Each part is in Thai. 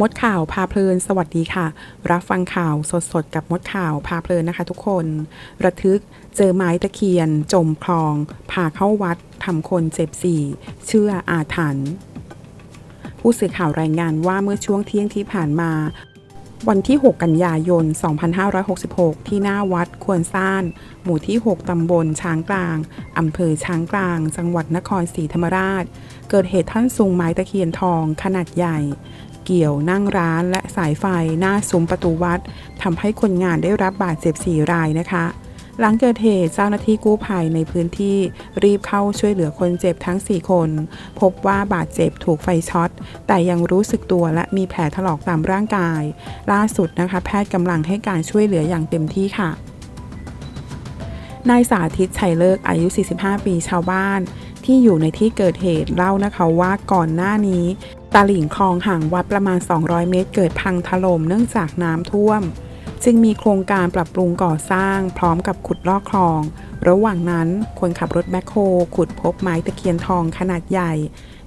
มดข่าวพาเพลิน สวัสดีค่ะ รับฟังข่าวสดๆ กับมดข่าวพาเพลินนะคะ ทุกคน ระทึกเจอไม้ตะเคียน จมคลองพาเข้าวัดทำคนเจ็บสี่เชื่ออาถรรพ์ผู้สื่อข่าวรายงานว่าเมื่อช่วงเที่ยงที่ผ่านมา วันที่ 6 กันยายน 2566 ที่หน้าวัดควรซ่าน หมู่ที่ 6 ตำบลช้างกลาง อำเภอช้างกลาง จังหวัดนครศรีธรรมราช เกิดเหตุท่านซุงไม้ตะเคียนทองขนาดใหญ่ เกี่ยวนั่งร้านและสายไฟหน้าซุ้มประตูวัดทำให้คนงานได้รับบาดเจ็บ 4 รายนะคะ หลังเกิดเหตุเจ้าหน้าที่กู้ภัยในพื้นที่รีบเข้าช่วยเหลือคนเจ็บทั้ง 4 คน พบว่าบาดเจ็บถูกไฟช็อต แต่ยังรู้สึกตัวและมีแผลถลอกตามร่างกาย ล่าสุดนะคะ แพทย์กำลังให้การช่วยเหลืออย่างเต็มที่ค่ะนายสาธิตชัยเลิกอายุ 45 ปีชาวบ้านที่อยู่ในที่เกิดเหตุเล่านะคะว่าก่อนหน้านี้ ตาหลิ่งคลองห่างวัดประมาณ 200 เมตร เกิดพังถล่มเนื่องจากน้ำท่วม จึงมีโครงการปรับปรุงก่อสร้าง พร้อมกับขุดลอกคลอง ระหว่างนั้นคนขับรถแมคโครขุดพบไม้ตะเคียนทองขนาดใหญ่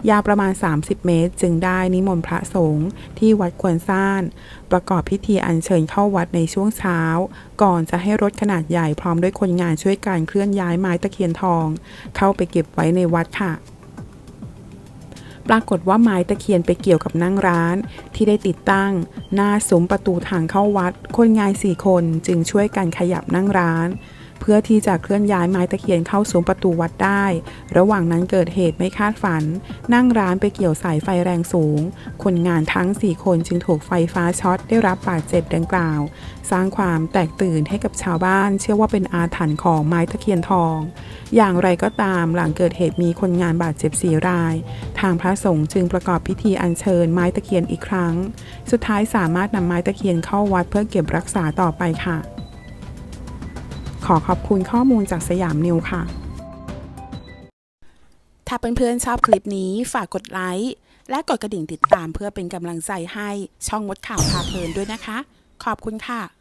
ยาวประมาณ 30 เมตร จึงได้นิมนต์พระสงฆ์ที่วัดควรซ่าน ประกอบพิธีอัญเชิญเข้าวัดในช่วงเช้า ก่อนจะให้รถขนาดใหญ่พร้อมด้วยคนงานช่วยการเคลื่อนย้ายไม้ตะเคียนทอง เข้าไปเก็บไว้ในวัดค่ะ ปรากฏว่าไม้ตะเคียนไปเกี่ยวกับนั่งร้าน ที่ได้ติดตั้ง หน้าซุ้มประตูทางเข้าวัด คนงานสี่คนจึงช่วยกันขยับนั่งร้าน เพื่อที่จะเคลื่อนย้ายไม้ตะเคียนเข้าซุ้มประตูวัดได้ ระหว่างนั้นเกิดเหตุไม่คาดฝัน นั่งร้านไปเกี่ยวสายไฟแรงสูง คนงานทั้ง 4 คนจึงถูกไฟฟ้าช็อตได้รับบาดเจ็บดังกล่าว สร้างความแตกตื่นให้กับชาวบ้าน เชื่อว่าเป็นอาถรรพ์ของไม้ตะเคียนทอง อย่างไรก็ตามหลังเกิดเหตุมีคนงานบาดเจ็บสีราย ทางพระสงฆ์จึงประกอบพิธีอัญเชิญไม้ตะเคียนอีกครั้ง สุดท้ายสามารถนำไม้ตะเคียนเข้าวัดเพื่อเก็บรักษาต่อไปค่ะ ขอขอบคุณข้อมูลจากสยามนิวค่ะ ถ้าเพื่อนๆชอบคลิปนี้ฝากกดไลค์และกดกระดิ่งติดตามเพื่อเป็นกำลังใจให้ช่องมดข่าวพาเพลินด้วยนะคะ ขอบคุณค่ะ